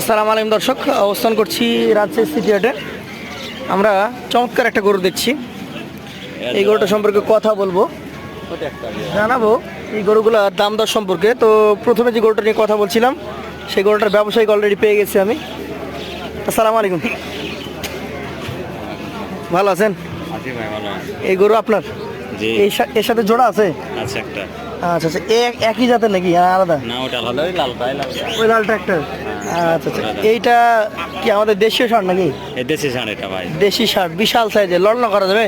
আসসালামু আলাইকুম দর্শক অবস্থান করছি রাজশাহী সিটি হাটে। আমরা চমৎকার একটা গরু দেখছি। এই গরুটা সম্পর্কে কথা বলব। জানাব এই গরুগুলোর দাম দর সম্পর্কে। তো প্রথমে যে গরুটা নিয়ে কথা বলছিলাম সেই গরুটার ব্যবসায়িক অলরেডি পেয়ে গেছি আমি। আসসালামু আলাইকুম। ভালো আছেন। এই গরু আপনার? এর সাথে জোড়া আছে? একটা। আচ্ছা আচ্ছা একই জাতের নাকি? আলাদা? না ওটা ওই লালটা ওই ট্রাক্টর আচ্ছা আচ্ছা। এইটা কি আমাদের দেশীয় সার নাকি? এই দেশি সার এটা ভাই। দেশি শার্ট বিশাল সাইজের। লড়না করা যাবে?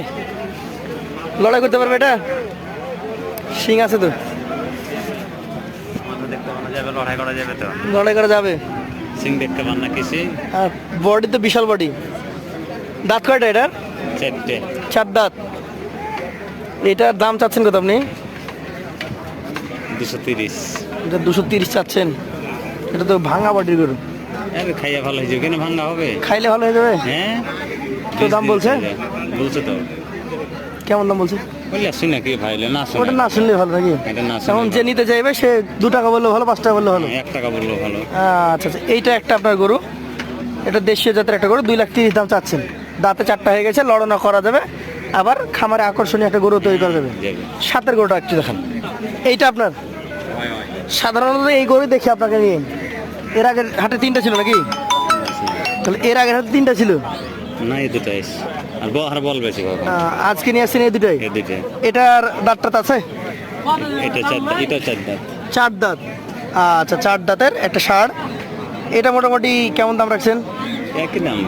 লড়াই করতে পারবে এটা? শিং আছে তো। লড়াই করা যাবে তো। লড়াই করা যাবে। সিং দেখতে পান না কিছু আর বডি তো বিশাল বডি। দাঁত কয়টা এটার? চারটে। চার দাঁত। এটার দাম চাচ্ছেন কত আপনি? দুশো তিরিশ। এটা দুশো তিরিশ চাচ্ছেন। এটা তো ভাঙা বডির গরু। আরে খাইয়া ভালো হয়েছে কেন ভাঙ্গা হবে? খাইলে ভালো হয়ে যাবে? হ্যাঁ? তো দাম বলছে? বলছে তো। কেমন দাম বলছে? বললে ভাই না ওটা না। শুনলে ভালো নাকি? এটা না এখন যে নিতে চাইবে সে দু টাকা বললে ভালো পাঁচ টাকা বললে ভালো। এক টাকা বলল ভালো। আচ্ছা আচ্ছা এইটা একটা আপনার গরু। এটা দেশীয় জাতের একটা গরু দুই লাখ তিরিশ দাম চাচ্ছেন। দাঁতে চারটা হয়ে গেছে লড়না করা যাবে। আবার খামারে আকর্ষণীয় একটা গরু তৈরি করা যাবে। যাবে। সাতের গরুটা একটু দেখান। এইটা আপনার? হয়, হয়। সাধারণত এই গরু দেখি আপনাকে নিয়ে। এর আগের হাটে তিনটা ছিল নাকি? তাহলে এর আগের হাটে তিনটা ছিল? না এই দুটাই। আর আর বল বেশি আজকে নিয়ে আসছেন এই দুটাই? এই দুটাই। এটার দাঁতটা আছে? এটা চার দাঁত এটা চার দাঁত। চার দাঁত। আচ্ছা চার দাঁতের একটা ষাঁড়। এটা মোটামুটি কেমন দাম রাখছেন? একই দাম।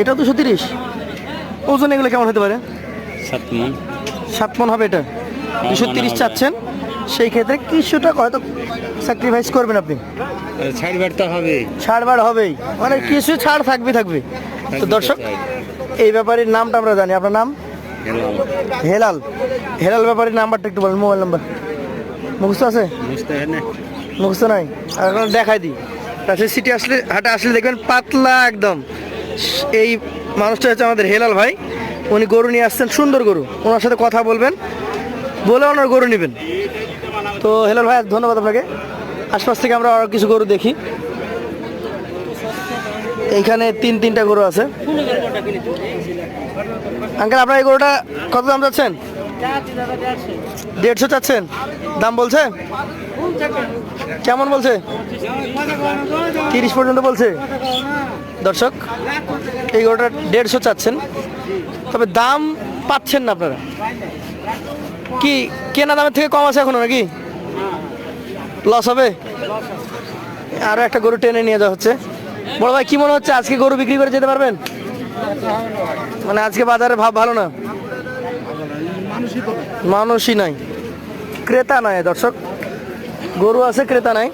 এটা দুশো তিরিশ। ওজন এগুলো কেমন হতে পারে? সাত মন। সাত মন হবে এটা। দুশো তিরিশ চাচ্ছেন। সেই ক্ষেত্রে কিছুটা হয়তো স্যাক্রিফাইস করবেন আপনি। আরে ছাড় বাড়তে হবে ছাড় বাড় হবেই। মানে কিছু ছাড় থাকবে থাকবে। তো দর্শক এই ব্যাপারের নামটা আমরা জানি। আপনার নাম? হেলাল। হেলাল। ব্যাপারের নাম্বারটা একটু বলেন মোবাইল নাম্বার। মুখস্থ আছে? মুখস্থ নাই। এখন দেখাই দিই। রাজশাহী সিটি আসলে হাটে আসলে দেখবেন পাতলা একদম। এই মানুষটা হচ্ছে আমাদের হেলাল ভাই। উনি গরু নিয়ে আসছেন সুন্দর গরু। ওনার সাথে কথা বলবেন। বলে ওনার গরু নেবেন। তো হেলাল ভাই, ধন্যবাদ আপনাকে। আশপাশ থেকে আমরা আরও কিছু গরু দেখি। এইখানে তিন, তিনটা গরু আছে। আঙ্কেল, আপনার এই গরুটা কত দাম চাচ্ছেন? দেড়শো চাচ্ছেন। দাম বলছে? কেমন বলছে? তিরিশ পর্যন্ত বলছে? দর্শক, এই গরুটা দেড়শো চাচ্ছেন। তবে দাম পাচ্ছেন না আপনারা। কি কেনা দামের থেকে কম আছে এখনও নাকি? লস হবে? আরও একটা গরু টেনে নিয়ে যাওয়া হচ্ছে। বড় ভাই, কি মনে হচ্ছে আজকে গরু বিক্রি করে যেতে পারবেন? মানে আজকে বাজারে ভাব ভালো না? মানুষই নাই। ক্রেতা নাই দর্শক। গরু আছে, ক্রেতা নাই।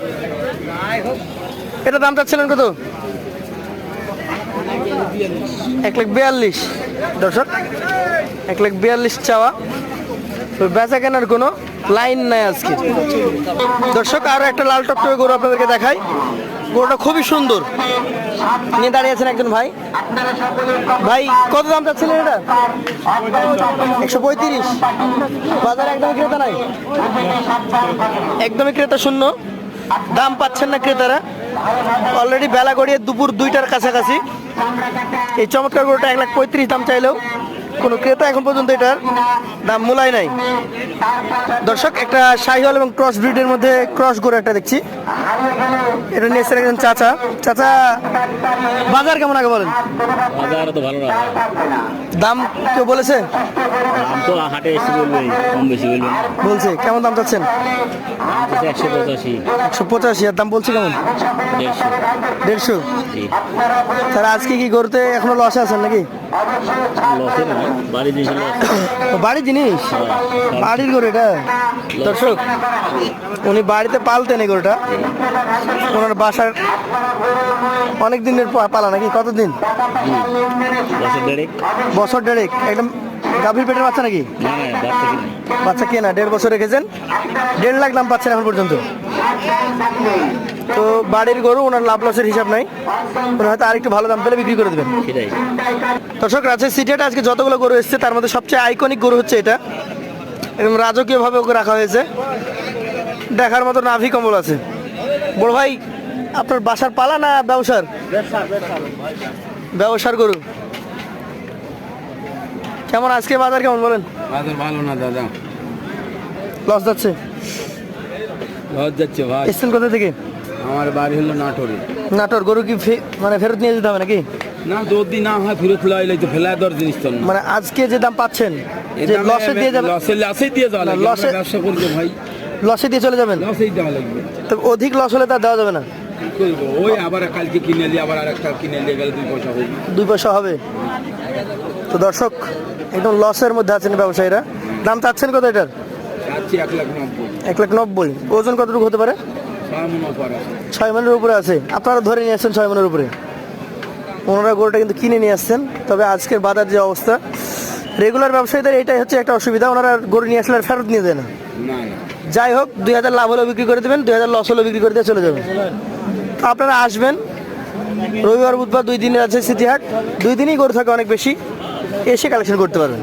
এটা দাম চাচ্ছিলেন কত? এক লাখ বিয়াল্লিশ। দর্শক, এক লাখ বিয়াল্লিশ চাওয়া। বেচা কেনার কোনো লাইন নাই আজকে। দর্শক, আরও একটা লাল টপ টকটকে গরু আপনাদেরকে দেখাই। গরুটা খুবই সুন্দর। নিয়ে দাঁড়িয়ে আছেন একজন ভাই। ভাই, কত দাম চাচ্ছিলেন এটা? একশো পঁয়ত্রিশ। বাজারে একদমই ক্রেতা নাই? একদমই ক্রেতা শূন্য। দাম পাচ্ছেন না ক্রেতারা। অলরেডি বেলা গড়িয়ে দুপুর দুইটার কাছাকাছি। এই চমৎকার গরুটা এক লাখ পঁয়ত্রিশ দাম চাইলেও কোনো ক্রেতা এখন পর্যন্ত এটার দাম মূলায় নাই। দর্শক একটা শাহিওয়াল এবং ক্রস ব্রিডের মধ্যে ক্রস গরু একটা দেখছি। এটা নিয়ে একজন চাচা। চাচা বাজার কেমন আগে বলেন? বাজার তো ভালো না দাম কেউ বলেছে? দাম তো হাটে এসে বলবে কম বেশি বলবে বলছে কেমন দাম চাচ্ছেন? একশো পঁচাশি। একশো পঁচাশি আর দাম বলছে কেমন? দেড়শো। দেড়শো। তাহলে আজকে কি গরুতে এখনও লসে আছেন নাকি? বাড়ির জিনিস বাড়ির গরু এটা? দর্শক উনি বাড়িতে পালতেন এই গরুটা। ওনার বাসার অনেক দিনের পালা নাকি? কতদিন? বছর দেড়েক। একদম গাভীর পেটের বাচ্চা নাকি? বাচ্চা কে না দেড় বছর রেখেছেন। দেড় লাখ দাম পাচ্ছেন এখন পর্যন্ত। তো বাড়ির গরু ওনার লাভ লসের হিসাব নাই। উনি হয়তো আরেকটু ভালো দাম পেলে বিক্রি করে দেবেন। সেটাই। দর্শক রাজশাহী সিটিতে আজকে যতগুলো গরু এসেছে তার মধ্যে সবচেয়ে আইকনিক গরু হচ্ছে এটা। এবং রাজকীয়ভাবে ওকে রাখা হয়েছে। দেখার মতো নাভি কম্বল আছে। বড় ভাই আপনার বাসার পালা না ব্যবসার? ব্যবসার গরু। কেমন আজকে বাজার কেমন বলেন? বাজার ভালো না দাদা। লস যাচ্ছে? লস যাচ্ছে ভাই। এসছেন কোথা থেকে? আমার বাড়ি হলো নাটোরে। নাটোর গরু কি মানে ফেরত নিয়ে যেতে হবে নাকি? না যদি না হয় ফেরত লাইলে তো ফেলা দর জিনিস তো মানে আজকে যে দাম পাচ্ছেন যে লসে দিয়ে যাবেন লসে লসে দিয়ে যাওয়া লাগবে লসে- ব্যবসা করব ভাই। লসে দিয়ে চলে যাবেন? লসেই দেওয়া লাগবে। তো অধিক লস হলে তা দেওয়া যাবে না? ওই আবার কালকে কিনে নিয়ে আবার আরেকটা কিনে নিয়ে গেলে দুই পয়সা হবে। দুই পয়সা হবে? তো দর্শক একদম লসের মধ্যে আছেন ব্যবসায়ীরা। দাম চাচ্ছেন কত এটার? যাচ্ছি এক লাখ নব্বই। এক লাখ নব্বই। ওজন কতটুকু হতে পারে? ছয় মন মনের উপরে আছে। আপনারা ধরে নিয়ে আসছেন ছয় মনের উপরে। ওনারা গরুটা কিন্তু কিনে নিয়ে আসছেন। তবে আজকের বাজার যে অবস্থা রেগুলার ব্যবসায়ীদের এটাই হচ্ছে একটা অসুবিধা। ওনারা গরু নিয়ে আসলে আর ফেরত নিয়ে দেয় না। যাই হোক দুই হাজার লাভ হলেও বিক্রি করে দেবেন দুই হাজার লস হলেও বিক্রি করে দিয়ে চলে যাবেন। তো আপনারা আসবেন। রবিবার বুধবার দুই দিনের আছে স্মৃতিহাট দুই দিনই গরু থাকে অনেক বেশি। এসে কালেকশন করতে পারবেন।